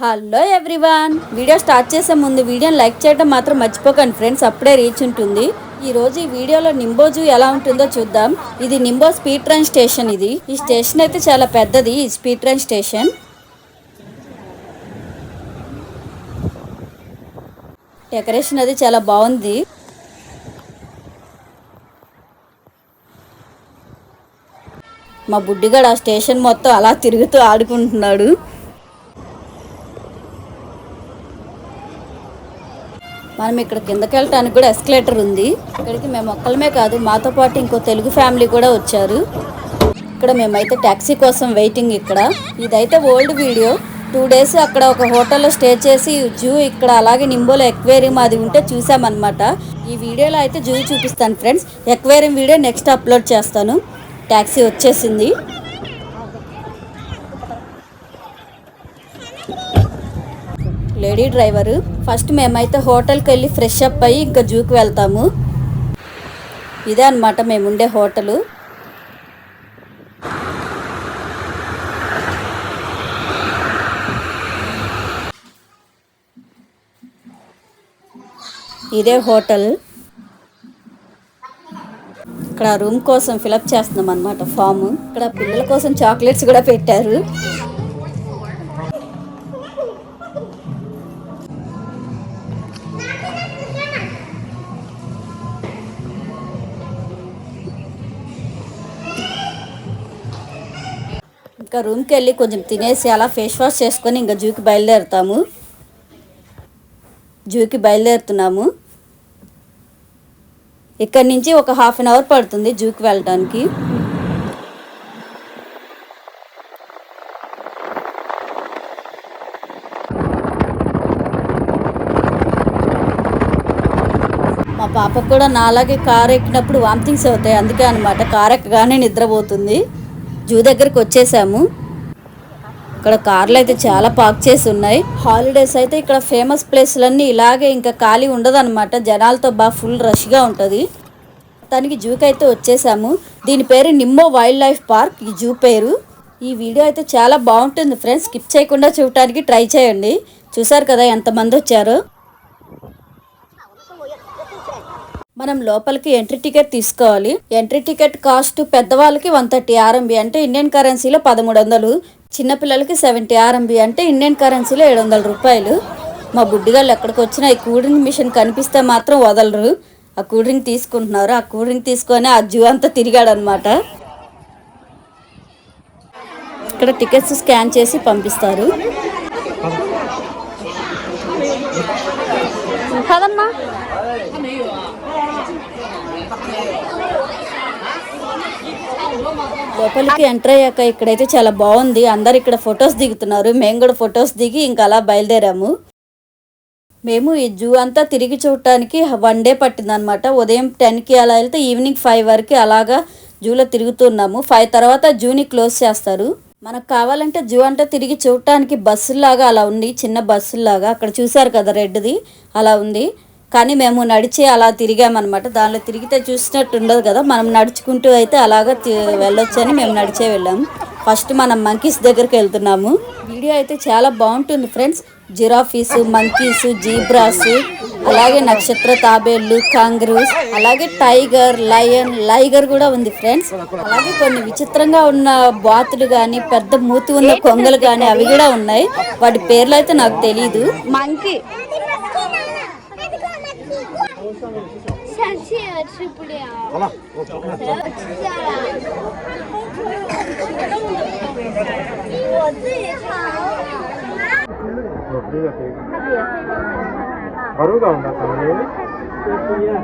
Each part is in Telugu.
Hello everyone. వీడియో స్టార్ట్ చేసే ముందు వీడియోని లైక్ చేయడం మాత్రం మర్చిపోకండి ఫ్రెండ్స్ అప్పుడే రీచ్ ఉంటుంది. ఈ రోజు ఈ వీడియోలో నింబో జూ ఎలా ఉంటుందో చూద్దాం. ఇది నింబో స్పీడ్ ట్రైన్ స్టేషన్ ఇది. ఈ స్టేషన్ అయితే చాలా పెద్దది ఈ స్పీడ్ ట్రైన్ స్టేషన్. డెకరేషన్ అది చాలా బాగుంది. మా బుడ్డిగాడు ఆ స్టేషన్ మొత్తం అలా తిరుగుతూ ఆడుకుంటున్నాడు. మనం ఇక్కడ కిందకి వెళ్ళటానికి కూడా ఎస్కలేటర్ ఉంది. ఇక్కడికి మేము ఒక్కలమే కాదు మాతో పాటు ఇంకో తెలుగు ఫ్యామిలీ కూడా వచ్చారు. ఇక్కడ మేమైతే ట్యాక్సీ కోసం వెయిటింగ్ ఇక్కడ. ఇదైతే ఓల్డ్ వీడియో టూ డేస్ అక్కడ ఒక హోటల్లో స్టే చేసి జూ ఇక్కడ అలాగే నింబోలో ఎక్వేరియం అది ఉంటే చూసామన్నమాట. ఈ వీడియోలో అయితే జూ చూపిస్తాను friends aquarium video next upload చేస్తాను. ట్యాక్సీ వచ్చేసింది. Lady driver. ఫస్ట్ మేమైతే హోటల్కి వెళ్ళి ఫ్రెష్ అప్ అయ్యి ఇంకా జూకి వెళ్తాము. ఇదే అనమాట మేము ఉండే హోటలు. ఇదే హోటల్. ఇక్కడ రూమ్ కోసం ఫిలప్ చేస్తున్నాం అనమాట ఫామ్. ఇక్కడ పిల్లల కోసం చాక్లెట్స్ కూడా పెట్టారు. ఇంకా రూమ్కి వెళ్ళి కొంచెం తినేసి అలా ఫేస్ వాష్ చేసుకొని ఇంకా జూకి బయలుదేరుతాము. జూకి బయలుదేరుతున్నాము. ఇక్కడ నుంచి ఒక హాఫ్ అన్ అవర్ పడుతుంది జూకి వెళ్ళడానికి. మా పాపకు కూడా నాలాగే కార్ ఎక్కినప్పుడు వామిటింగ్స్ అవుతాయి. అందుకే అనమాట కార్ ఎక్కగానే నిద్రపోతుంది. జూ దగ్గరికి వచ్చేసాము. ఇక్కడ కార్లు అయితే చాలా పార్క్ చేసి ఉన్నాయి. హాలిడేస్ అయితే ఇక్కడ ఫేమస్ ప్లేస్లన్నీ ఇలాగే ఇంకా ఖాళీ ఉండదన్నమాట. జనాలతో బాగా ఫుల్ రష్గా ఉంటుంది. తనకి జూకి అయితే వచ్చేసాము. దీని పేరు నిమ్మో వైల్డ్ లైఫ్ పార్క్. ఈ జూ పేరు. ఈ వీడియో అయితే చాలా బాగుంటుంది ఫ్రెండ్స్. స్కిప్ చేయకుండా చూడటానికి ట్రై చేయండి. చూసారు కదా ఎంతమంది వచ్చారో? మనం లోపలికి ఎంట్రీ టికెట్ తీసుకోవాలి. ఎంట్రీ టికెట్ కాస్ట్ పెద్దవాళ్ళకి వన్ థర్టీ ఆర్ఎంబి అంటే ఇండియన్ కరెన్సీలో పదమూడు వందలు చిన్నపిల్లలకి సెవెంటీ ఆర్ఎంబి అంటే ఇండియన్ కరెన్సీలో ఏడు వందల రూపాయలు. మా బుడ్డిగాళ్ళు ఎక్కడికి వచ్చినా ఈ కూల్ డ్రింక్ మిషన్ కనిపిస్తే మాత్రం వదలరు. ఆ కూల్ డ్రింక్ తీసుకుంటున్నారు. ఆ కూల్ డ్రింక్ తీసుకొని ఆ జూ అంతా తిరిగాడు అనమాట ఇక్కడ టికెట్స్ స్కాన్ చేసి పంపిస్తారు. కదమ్మా. లోపలికి ఎంటర్ అయ్యాక ఇక్కడైతే చాలా బాగుంది. అందరు ఇక్కడ ఫొటోస్ దిగుతున్నారు. మేము కూడా ఫొటోస్ దిగి ఇంకా అలా బయలుదేరాము. మేము ఈ జూ అంతా తిరిగి చూడటానికి వన్ డే పట్టిందనమాట. ఉదయం టెన్కి అలా వెళ్తే ఈవినింగ్ ఫైవ్ వరకు అలాగా జూలో తిరుగుతున్నాము ఫైవ్ తర్వాత జూని క్లోజ్ చేస్తారు. మనకు కావాలంటే జూ అంతా తిరిగి చూడటానికి బస్సులాగా అలా ఉంది. చిన్న బస్సులాగా. అక్కడ చూసారు కదా రెడ్ది? అలా ఉంది. కానీ మేము నడిచి అలా తిరిగామన్నమాట. దానిలో తిరిగితే చూసినట్టు ఉండదు కదా. మనం నడుచుకుంటూ అయితే అలాగా వెళ్ళొచ్చని మేము నడిచే వెళ్ళాము. ఫస్ట్ మనం మంకీస్ దగ్గరికి వెళ్తున్నాము. వీడియో అయితే చాలా బాగుంటుంది ఫ్రెండ్స్. జిరాఫీస్ మంకీస్ జీబ్రాస్ అలాగే నక్షత్ర తాబేళ్ళు కాంగ్రూస్ అలాగే టైగర్ లయన్ లైగర్ కూడా ఉంది ఫ్రెండ్స్. అలాగే కొన్ని విచిత్రంగా ఉన్న బాతులు కానీ పెద్ద మూతి ఉన్న కొంగలు కానీ అవి కూడా ఉన్నాయి. వాటి పేర్లు అయితే నాకు తెలియదు మంకీ. 不。好了，我要。吃下来。我最长。我这个可以。他这个可以吗？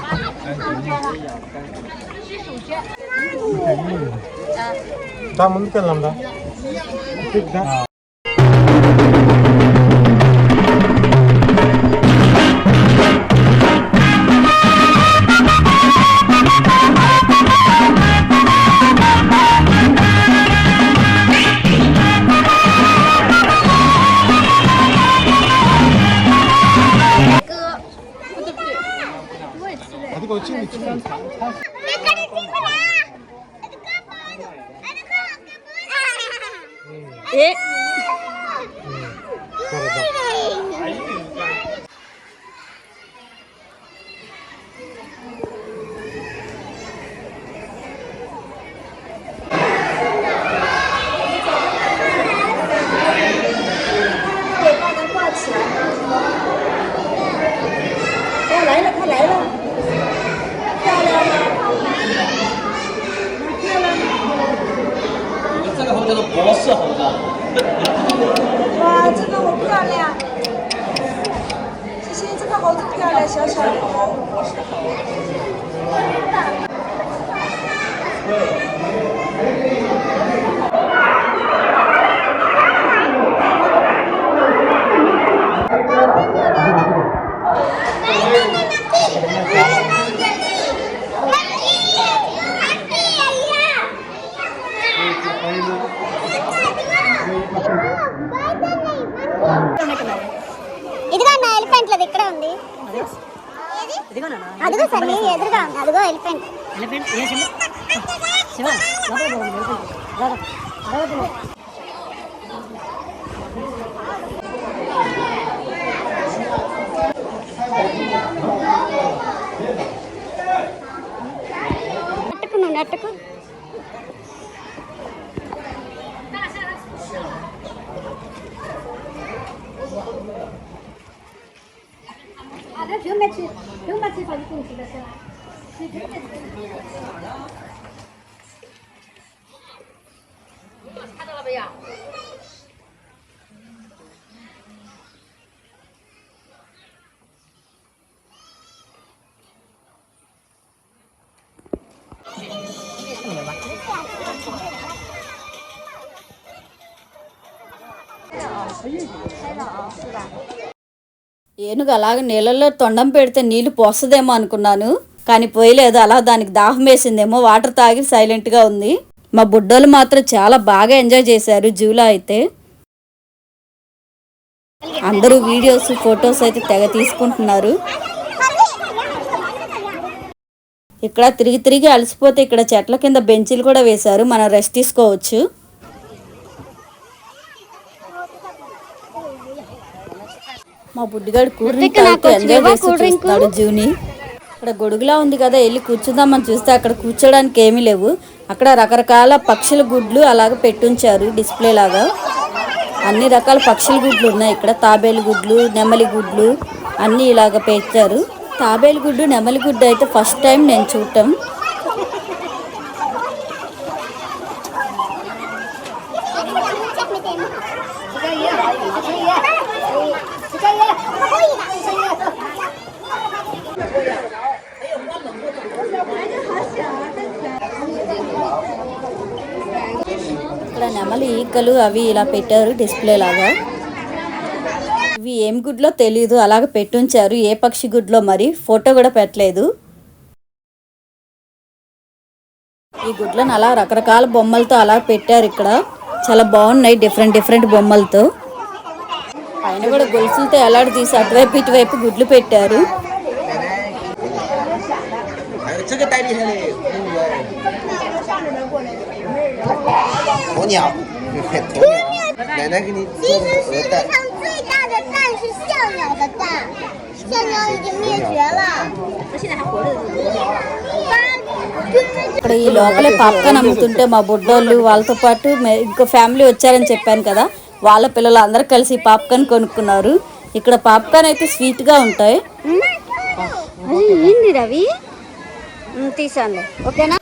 好了，我们走。这是手绢。他们在哪呢？这边。ఎలిఫెంట్ ఇక్కడే ఉంది. అదిగో. సార్ మీ ఎదురుగా ఉంది. అదిగో ఎలిఫెంట్ 买起，不用买起，房子肯定住得起来。看到了没有？开了啊、哦，是吧？ఏనుగు అలాగ నీళ్ళల్లో తొండం పెడితే నీళ్ళు పోస్తుందేమో అనుకున్నాను. కానీ పోయలేదు. అలా దానికి దాహం వేసిందేమో. వాటర్ తాగి సైలెంట్గా ఉంది. మా బుడ్డోళ్ళు మాత్రం చాలా బాగా ఎంజాయ్ చేశారు జూలో అయితే. అందరూ వీడియోస్ ఫొటోస్ అయితే తెగ తీసుకుంటున్నారు. ఇక్కడ తిరిగి తిరిగి అలసిపోతే ఇక్కడ చెట్ల కింద బెంచీలు కూడా వేశారు. మనం రెస్ట్ తీసుకోవచ్చు. మా బుడ్డిగాడు చూస్తున్నాడు జూని. ఇక్కడ గొడుగులా ఉంది కదా వెళ్ళి కూర్చుందామని చూస్తే అక్కడ కూర్చోడానికి ఏమీ లేవు. అక్కడ రకరకాల పక్షుల గుడ్లు అలాగ పెట్టుంచారు డిస్ప్లే లాగా. అన్ని రకాల పక్షుల గుడ్లు ఉన్నాయి ఇక్కడ. తాబేలు గుడ్లు నెమలి గుడ్లు అన్నీ ఇలాగ పెట్టారు. తాబేలు గుడ్డు నెమలి గుడ్డు అయితే ఫస్ట్ టైం నేను చూడటం ఇక్కడ నెమలి అవి ఇలా పెట్టారు డిస్ప్లే లాగా. ఇవి ఏం గుడ్లో తెలీదు అలాగ పెట్టుంచారు. ఏ పక్షి గుడ్లో మరి? ఫోటో కూడా పెట్టలేదు. ఈ గుడ్లను అలా రకరకాల బొమ్మలతో అలా పెట్టారు ఇక్కడ. చాలా బాగున్నాయి డిఫరెంట్ డిఫరెంట్ బొమ్మలతో. పైన కూడా గొలుసులతో ఎలాడు తీసి అటువైపు ఇటువైపు గుడ్లు పెట్టారు. 哎，这个带厉害嘞，鸵鸟，鸵鸟，奶奶给你做其实的鹅蛋世界上。最大的蛋是象鸟的蛋，象鸟已经灭绝了。它现在还活着的。ఇక్కడ ఈ లోపలే పాప్కార్న్ అమ్ముతుంటే మా బుడ్డోళ్ళు వాళ్ళతో పాటు మే- ఇంకో ఫ్యామిలీ వచ్చారని చెప్పాను కదా వాళ్ళ పిల్లలు అందరూ కలిసి పాప్కార్న్ కొనుక్కున్నారు ఇక్కడ పాప్కార్న్ అయితే స్వీట్గా ఉంటాయి అది ఏంది రవి తీసానులే ఓకేనా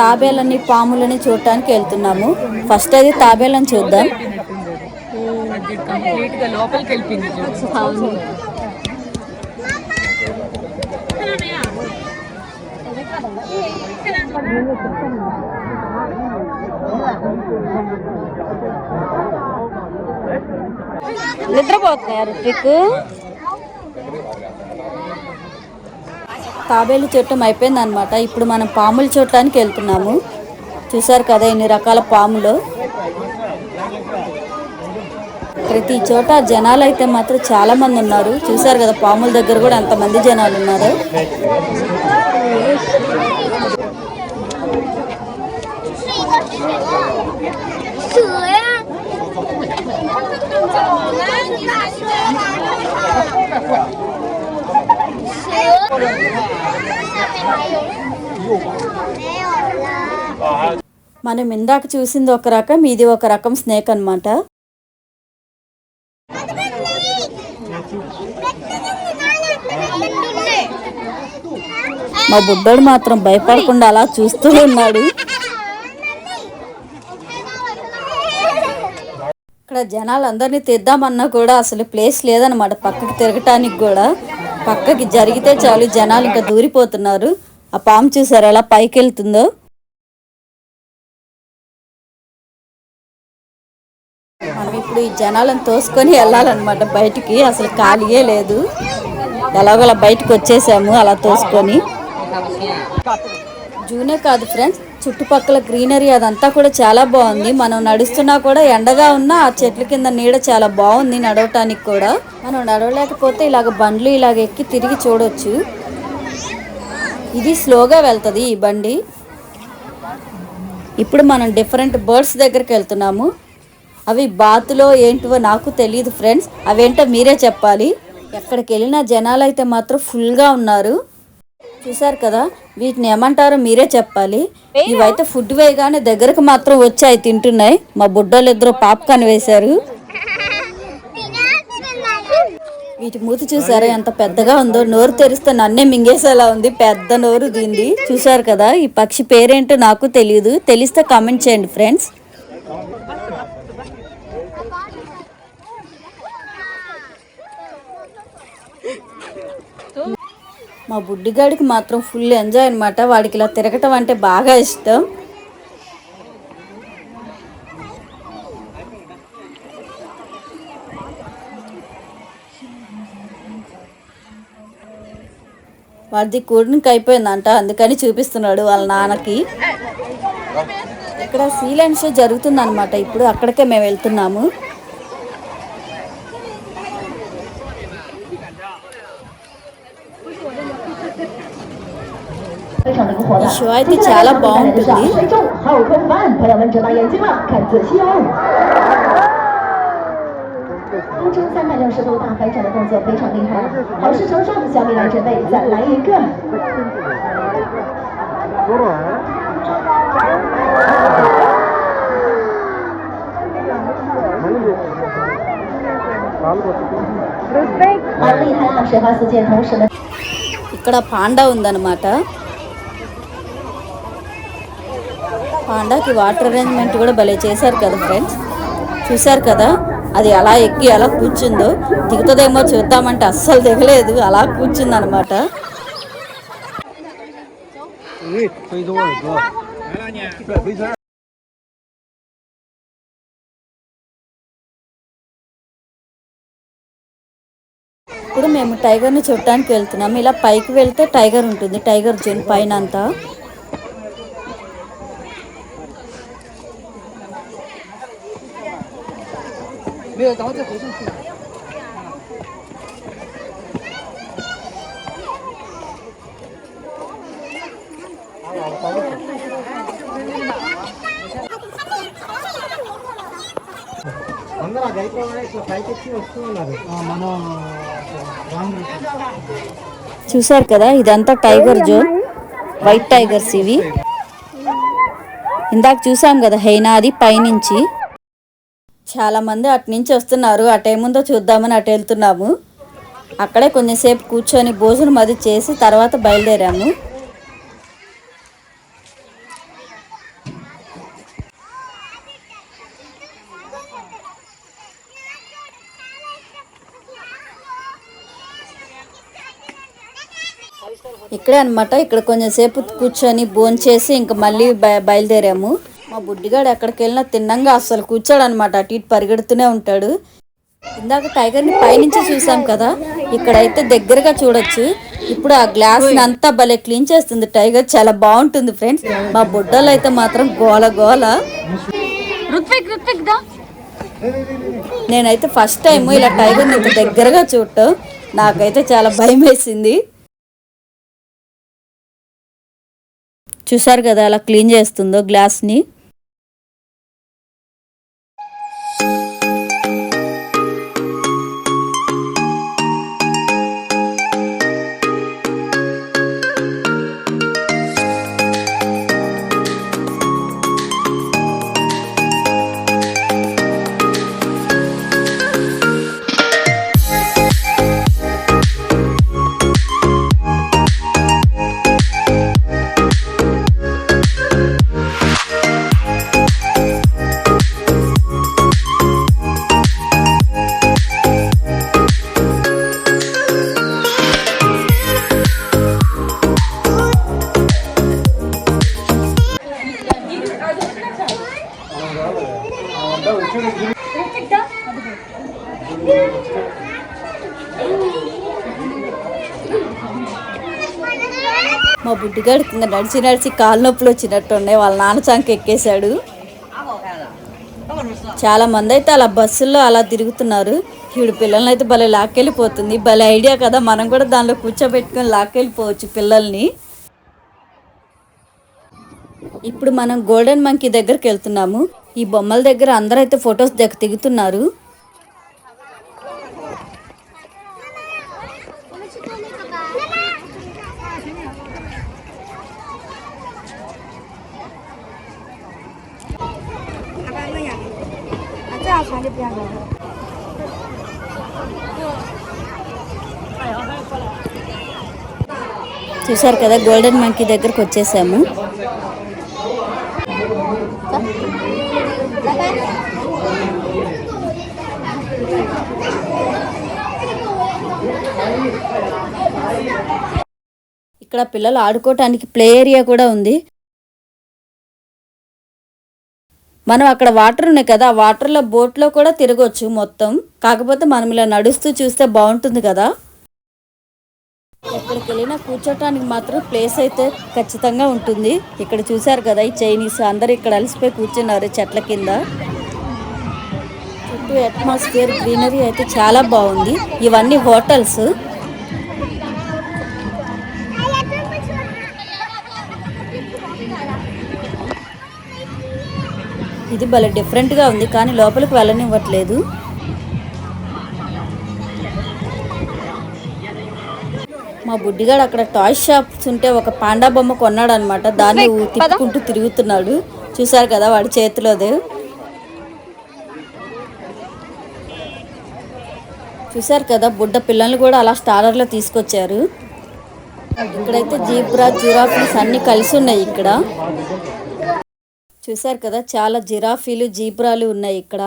తాబేలని పాములని చూడటానికి వెళ్తున్నాము. ఫస్ట్ అయితే తాబేలని చూద్దాం. నిద్రపోతున్నాయి రుత్విక్ తాబేలు చూడటం అయిపోయింది అనమాట ఇప్పుడు మనం పాములు చూడటానికి వెళ్తున్నాము. చూసారు కదా ఇన్ని రకాల పాములు. ప్రతి చోట జనాలు అయితే మాత్రం చాలా మంది ఉన్నారు. చూసారు కదా పాముల దగ్గర కూడా అంతమంది జనాలు ఉన్నారు. మనం ఇందాక చూసింది ఒక రకం ఇది ఒక రకం స్నేక్ అన్నమాట. మా బుడ్డోడు మాత్రం భయపడకుండా అలా చూస్తూ ఉన్నాడు. ఇక్కడ జనాలు అందరినీ తెద్దామన్నా కూడా అసలు ప్లేస్ లేదనమాట పక్కకి తిరగటానికి కూడా. పక్కకి జరిగితే చాలు జనాలు ఇంకా దూరిపోతున్నారు. ఆ పాము చూసారు ఎలా పైకి వెళ్తుందో మనం ఇప్పుడు ఈ జనాలను తోసుకొని వెళ్ళాలన్నమాట బయటికి. అసలు ఖాళీయే లేదు. ఎలాగోలా బయటకు వచ్చేసాము అలా తోసుకొని. జూనే కాదు ఫ్రెండ్స్ చుట్టుపక్కల గ్రీనరీ అదంతా కూడా చాలా బాగుంది. మనం నడుస్తున్నా కూడా ఎండగా ఉన్నా ఆ చెట్ల కింద నీడ చాలా బాగుంది నడవటానికి కూడా. మనం నడవలేకపోతే ఇలాగ బండ్లు ఇలాగ ఎక్కి తిరిగి చూడొచ్చు. ఇది స్లోగా వెళ్తుంది ఈ బండి. ఇప్పుడు మనం డిఫరెంట్ బర్డ్స్ దగ్గరికి వెళ్తున్నాము. అవి బాతులో ఏంటివో నాకు తెలియదు ఫ్రెండ్స్. అవేంటో మీరే చెప్పాలి. ఎక్కడికి వెళ్ళినా జనాలు అయితే మాత్రం ఫుల్గా ఉన్నారు. చూసారు కదా? వీటిని ఏమంటారో మీరే చెప్పాలి. ఇవైతే ఫుడ్ వేయగానే దగ్గరకు మాత్రం వచ్చాయి తింటున్నాయి. మా బుడ్డోళ్ళు ఇద్దరు పాప్కార్న్ వేశారు. వీటి మూతి చూసారా? ఎంత పెద్దగా ఉందో. నోరు తెరిస్తే నన్నే మింగేసేలా ఉంది. పెద్ద నోరు దీంది. చూసారు కదా? ఈ పక్షి పేరేంటో నాకు తెలియదు తెలిస్తే కామెంట్ చేయండి ఫ్రెండ్స్ మా బుడ్డిగాడికి మాత్రం ఫుల్ ఎంజాయ్ అనమాట వాడికి ఇలా తిరగటం అంటే బాగా ఇష్టం. వాడిది కూడికి అయిపోయిందంట అందుకని చూపిస్తున్నాడు వాళ్ళ నాన్నకి. ఇక్కడ సీలెండ్ షో జరుగుతుందన్నమాట. ఇప్పుడు అక్కడికే మేము వెళ్తున్నాము. ఈ షో అయితే చాలా బాగుంటుంది 水中好空翻，朋友们睁大眼睛了，看仔细哦。空中三百六十度大翻转的动作非常厉害，好事成双，小米来准备再来一个。 好厉害啊！水花四溅，同时呢。 ఇక్కడ పాండా ఉందన్నమాట పాండాకి వాటర్ అరేంజ్మెంట్ కూడా భలే చేశారు కదా ఫ్రెండ్స్. చూశారు కదా? అది అలా ఎక్కి అలా కూర్చుందో. దిగుతుందేమో చూద్దామంటే అస్సలు దిగలేదు. అలా కూర్చుందనమాట ఇప్పుడు మేము టైగర్ని చూడటానికి వెళ్తున్నాము ఇలా పైకి వెళ్తే టైగర్ ఉంటుంది. టైగర్ జోన్ పైన అంతా అందరూ ఇట్లా వస్తూ ఉన్నారు మనం చూసారు కదా ఇదంతా టైగర్ జోన్ వైట్ టైగర్స్ ఇవి. ఇందాక చూసాం కదా హైనా అది పైనుంచి. చాలా మంది అటు నుంచి వస్తున్నారు. అటు ఏముందో చూద్దామని అటు వెళ్తున్నాము. అక్కడే కొంచెంసేపు కూర్చొని భోజనం అది చేసి తర్వాత బయలుదేరాము. ఇక్కడే అన్నమాట. ఇక్కడ కొంచెంసేపు కూర్చొని భోంచేసి ఇంకా మళ్ళీ బయ- బయలుదేరాము మా బుడ్డిగాడు ఎక్కడికి వెళ్ళినా తిన్నంగా అస్సలు కూర్చోడు అనమాట అటు ఇటు పరిగెడుతూనే ఉంటాడు. ఇందాక టైగర్ని పైనుంచి చూసాం కదా ఇక్కడైతే దగ్గరగా చూడొచ్చు. ఇప్పుడు ఆ గ్లాస్ అంతా భలే క్లీన్ చేస్తుంది టైగర్ చాలా బాగుంటుంది ఫ్రెండ్స్. మా బుడ్డలు అయితే మాత్రం గోల గోల. నేనైతే ఫస్ట్ టైం ఇలా టైగర్ని ఇంత దగ్గరగా చూడటం నాకైతే చాలా భయం వేసింది చూసారు కదా అలా క్లీన్ చేస్తుందో గ్లాస్ని. మా నడిచి నడిచి కాలు నొప్పులు వచ్చినట్టున్నాయి. వాళ్ళ నాన్న చంక ఎక్కేశాడు. చాలా మంది అయితే అలా బస్సుల్లో అలా తిరుగుతున్నారు. ఇప్పుడు పిల్లల్ని అయితే భలే లాక్కెళ్ళిపోతుంది. భలే ఐడియా కదా మనం కూడా దానిలో కూర్చోబెట్టుకొని లాక్కెళ్ళిపోవచ్చు పిల్లల్ని. ఇప్పుడు మనం గోల్డెన్ మంకీ దగ్గరికి వెళ్తున్నాము. ఈ బొమ్మల దగ్గర అందరూ అయితే ఫొటోస్ దగ్గర దిగుతున్నారు. చూసారు కదా గోల్డెన్ మంకీ దగ్గరకు వచ్చేసాము. ఇక్కడ పిల్లలు ఆడుకోవటానికి ప్లే ఏరియా కూడా ఉంది. మనం అక్కడ వాటర్ ఉన్నాయి కదా ఆ వాటర్లో బోట్లో కూడా తిరగొచ్చు మొత్తం. కాకపోతే మనం ఇలా నడుస్తూ చూస్తే బాగుంటుంది కదా. ఎక్కడికి వెళ్ళినా కూర్చోటానికి మాత్రం ప్లేస్ అయితే ఖచ్చితంగా ఉంటుంది. ఇక్కడ చూశారు కదా ఈ చైనీస్ అందరు ఇక్కడ అలసిపోయి కూర్చున్నారు చెట్ల కింద. చుట్టూ అట్మాస్ఫియర్ గ్రీనరీ అయితే చాలా బాగుంది. ఇవన్నీ హోటల్స్. ఇది భలే డిఫరెంట్గా ఉంది కానీ లోపలికి వెళ్ళనివ్వట్లేదు. మా బుడ్డిగాడు అక్కడ టాయ్ షాప్స్ ఉంటే ఒక పాండా బొమ్మ కొన్నాడు అనమాట దాన్ని తిప్పుకుంటూ తిరుగుతున్నాడు. చూసారు కదా వాడి చేతిలోదే. చూసారు కదా బుడ్డ పిల్లల్ని కూడా అలా స్టారర్లో తీసుకొచ్చారు. ఇక్కడైతే జీబ్రా జిరాఫీస్ అన్ని కలిసి ఉన్నాయి ఇక్కడ. చూసారు కదా చాలా జిరాఫీలు జీబ్రాలు ఉన్నాయి ఇక్కడ.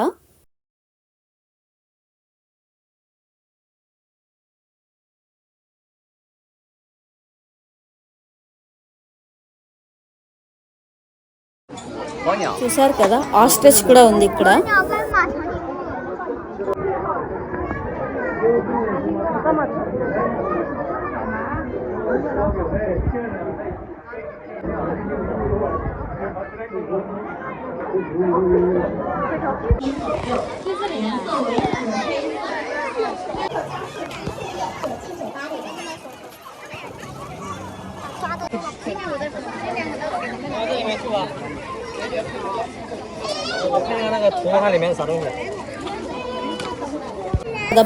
చూసారు కదా ఆస్ట్రిచ్ కూడా ఉంది ఇక్కడ.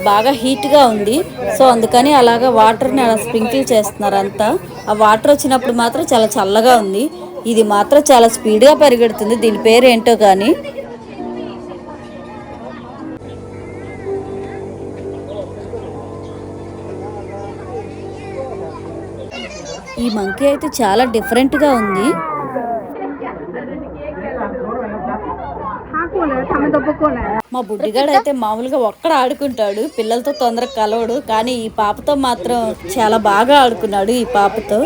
బాగా హీట్గా ఉంది. సో అందుకని అలాగా వాటర్ని అలా స్ప్రింకిల్ చేస్తున్నారు అంతా ఆ వాటర్ వచ్చినప్పుడు మాత్రం చాలా చల్లగా ఉంది. ఇది మాత్రం చాలా స్పీడ్గా పరిగెడుతుంది. దీని పేరు ఏంటో కానీ. ఈ మంకీ అయితే చాలా డిఫరెంట్గా ఉంది. మా బుడ్డిగాడు అయితే మామూలుగా ఒక్కడ ఆడుకుంటాడు. పిల్లలతో తొందరగా కలవడు. కానీ ఈ పాపతో మాత్రం చాలా బాగా ఆడుకున్నాడు ఈ పాపతో.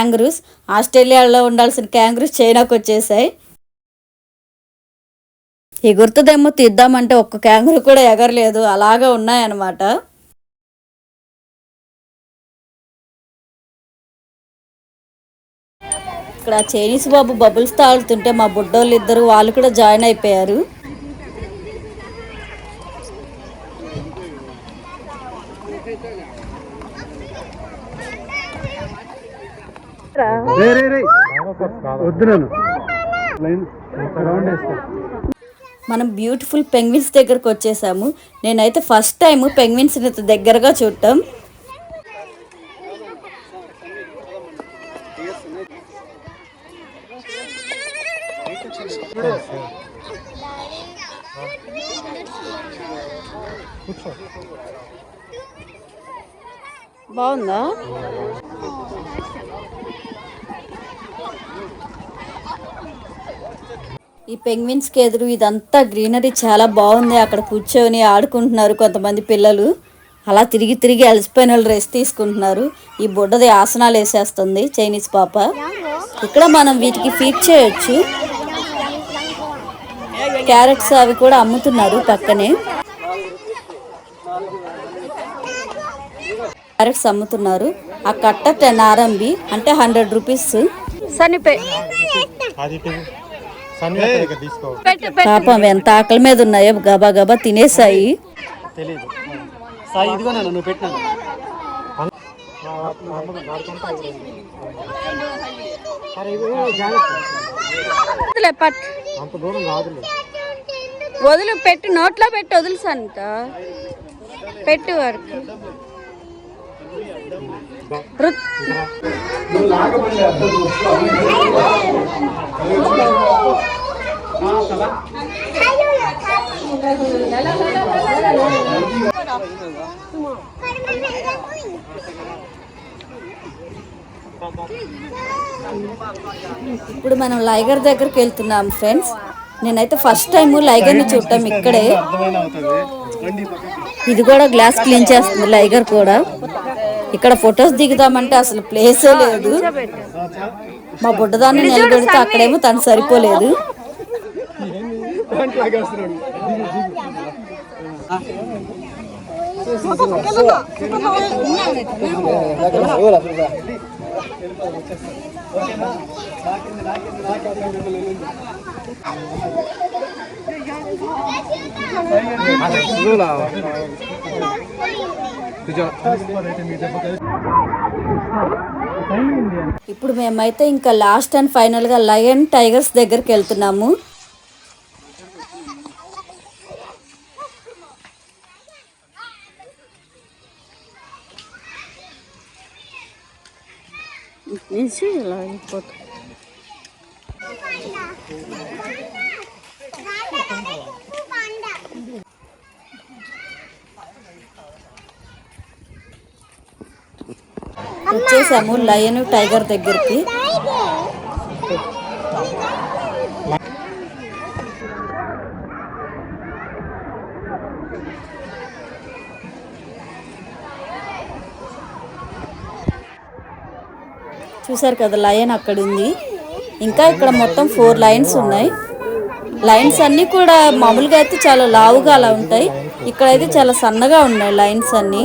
క్యాంగ్రూస్ ఆస్ట్రేలియాలో ఉండాల్సిన క్యాంగ్రూస్ చైనాకు వచ్చేసాయి. ఎగురుతుందేమో తీద్దామంటే ఒక్క క్యాంగ్రూ కూడా ఎగరలేదు. అలాగా ఉన్నాయన్నమాట. ఇక్కడ చైనీస్ బాబు బబుల్స్ తాగుతుంటే మా బుడ్డోళ్ళు ఇద్దరు వాళ్ళు కూడా జాయిన్ అయిపోయారు. వద్దు నన్ను మనం బ్యూటిఫుల్ పెంగ్విన్స్ దగ్గరకు వచ్చేసాము. నేనైతే ఫస్ట్ టైం పెంగ్విన్స్ దగ్గరగా చూడటం. బాగుందా? ఈ పెంగ్విన్స్కి ఎదురు ఇదంతా గ్రీనరీ చాలా బాగుంది. అక్కడ కూర్చొని ఆడుకుంటున్నారు కొంతమంది పిల్లలు. అలా తిరిగి తిరిగి అలసిపోయిన వాళ్ళు రెస్ట్ తీసుకుంటున్నారు. ఈ బుడ్డది ఆసనాలు వేసేస్తుంది చైనీస్ పాప. ఇక్కడ మనం వీటికి ఫీడ్ చేయొచ్చు. క్యారెట్స్ అవి కూడా అమ్ముతున్నారు పక్కనే. క్యారెట్స్ అమ్ముతున్నారు. ఆ కట్ట టెన్ ఆర్ఎంబి అంటే హండ్రెడ్ రూపీస్ సన్ని పాపం ఎంత ఆకలి మీద ఉన్నాయో గబా గబా తినేసాయి తెలియదు సాయి ఇదిగో నువ్వు వదిలే పట్టు నోట్లో పెట్టు వదులు సంత పెట్టు వరకు. ఇప్పుడు మనం లైగర్ దగ్గరికి వెళ్తున్నాం ఫ్రెండ్స్ నేనైతే ఫస్ట్ టైం లైగర్ని చూడటం ఇక్కడే. ఇది కూడా గ్లాస్ క్లీన్ చేస్తుంది లైగర్ కూడా. ఇక్కడ ఫొటోస్ దిగుదామంటే అసలు ప్లేసే లేదు. మా బుడ్డదాన్ని నిలబెడితే అక్కడేమో తను సరిపోలేదు. ఇప్పుడు మేమైతే ఇంకా లాస్ట్ అండ్ ఫైనల్గా లయన్ టైగర్స్ దగ్గరికి వెళ్తున్నాము. వచ్చేసాము లయన్ టైగర్ దగ్గరికి. చూసారు కదా లయన్ అక్కడ ఉంది ఇంకా ఇక్కడ మొత్తం ఫోర్ లైన్స్ ఉన్నాయి. లైన్స్ అన్నీ కూడా మామూలుగా అయితే చాలా లావుగా అలా ఉంటాయి. ఇక్కడైతే చాలా సన్నగా ఉన్నాయి లైన్స్ అన్నీ.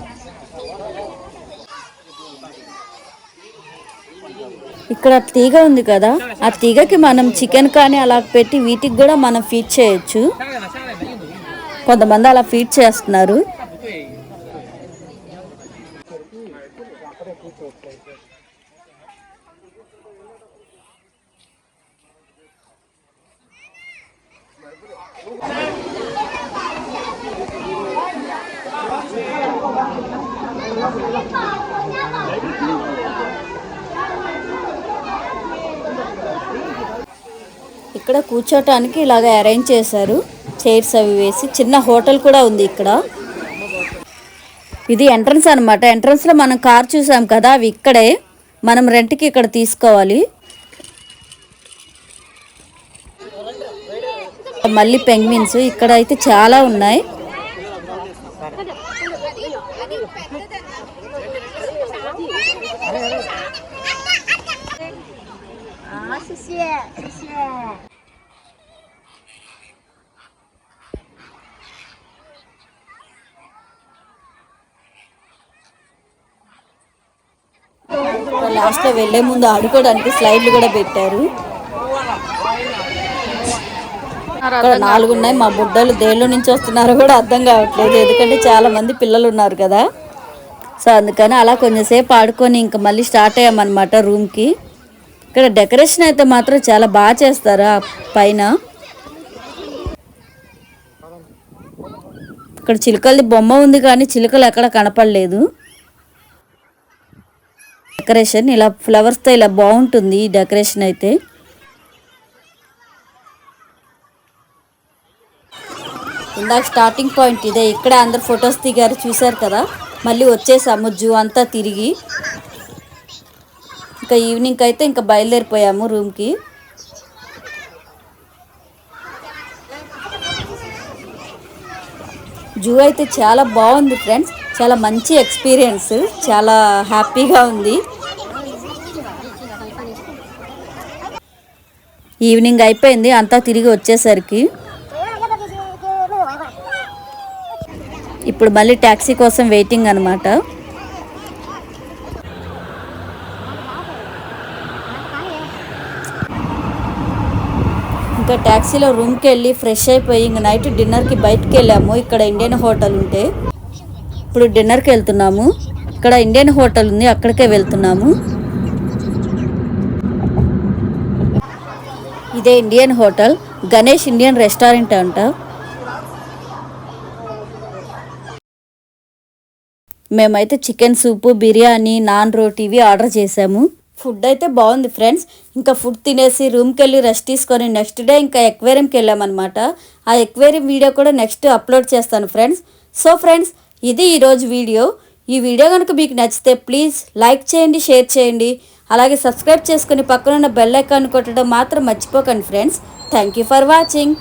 ఇక్కడ తీగ ఉంది కదా ఆ తీగకి మనం చికెన్ కానీ అలా పెట్టి వీటికి కూడా మనం ఫీడ్ చేయొచ్చు. కొంతమంది అలా ఫీడ్ చేస్తున్నారు. ఇక్కడ కూర్చోటానికి ఇలాగ అరేంజ్ చేశారు. చైర్స్ అవి వేసి చిన్న హోటల్ కూడా ఉంది ఇక్కడ. ఇది ఎంట్రన్స్ అనమాట ఎంట్రన్స్లో మనం కార్ చూసాం కదా అవి ఇక్కడే. మనం రెంట్కి ఇక్కడ తీసుకోవాలి. మళ్ళీ పెంగ్మిన్స్ ఇక్కడ అయితే చాలా ఉన్నాయి. లాస్ట్ వెళ్ళే వెళ్ళే ముందు ఆడుకోవడానికి స్లైడ్లు కూడా పెట్టారు. ఇక్కడ నాలుగు ఉన్నాయి. మా బుడ్డలు దేళ్ళ నుంచి వస్తున్నారో కూడా అర్థం కావట్లేదు. ఎందుకంటే చాలా మంది పిల్లలు ఉన్నారు కదా. సో అందుకని అలా కొంచెంసేపు ఆడుకొని ఇంకా మళ్ళీ స్టార్ట్ అయ్యామన్నమాట రూమ్కి. ఇక్కడ డెకరేషన్ అయితే మాత్రం చాలా బాగా చేస్తారు ఆ పైన. ఇక్కడ చిలుకలది బొమ్మ ఉంది కానీ చిలుకలు ఎక్కడ కనపడలేదు. డెకరేషన్ ఇలా ఫ్లవర్స్తో ఇలా బాగుంటుంది ఈ డెకరేషన్ అయితే. ఇందాక స్టార్టింగ్ పాయింట్ ఇదే ఇక్కడ అందరు ఫొటోస్ దిగారు చూశారు కదా? మళ్ళీ వచ్చేసాము జూ అంతా తిరిగి. ఇంకా ఈవినింగ్ అయితే ఇంకా బయలుదేరిపోయాము రూమ్కి. జూ అయితే చాలా బాగుంది ఫ్రెండ్స్ చాలా మంచి ఎక్స్పీరియన్స్ చాలా హ్యాపీగా ఉంది. ఈవినింగ్ అయిపోయింది అంతా తిరిగి వచ్చేసరికి. ఇప్పుడు మళ్ళీ ట్యాక్సీ కోసం వెయిటింగ్ అనమాట ఇంకా ట్యాక్సీలో రూమ్కి వెళ్ళి ఫ్రెష్ అయిపోయి ఇంక నైట్ డిన్నర్కి బయటకు వెళ్ళాము ఇక్కడ ఇండియన్ హోటల్ ఉంటే. ఇప్పుడు డిన్నర్కి వెళ్తున్నాము ఇక్కడ ఇండియన్ హోటల్ ఉంది అక్కడికే వెళ్తున్నాము. ఇదే Indian hotel Ganesh Indian restaurant అంట. మేమైతే చికెన్ సూపు బిర్యానీ నాన్ రోటీ ఇవి ఆర్డర్ చేసాము. ఫుడ్ అయితే బాగుంది ఫ్రెండ్స్. ఇంకా ఫుడ్ తినేసి రూమ్కి వెళ్ళి రెస్ట్ తీసుకొని నెక్స్ట్ డే ఇంకా ఎక్వేరియంకి వెళ్ళామన్నమాట. ఆ ఎక్వేరియం వీడియో కూడా నెక్స్ట్ అప్లోడ్ చేస్తాను ఫ్రెండ్స్. సో ఫ్రెండ్స్ ఇది ఈరోజు వీడియో. ఈ వీడియో కనుక మీకు నచ్చితే ప్లీజ్ లైక్ చేయండి షేర్ చేయండి. అలాగే సబ్స్క్రైబ్ చేసుకుని పక్కనున్న బెల్ ఐకాన్ కొట్టడం మాత్రం మర్చిపోకండి friends. Thank you for watching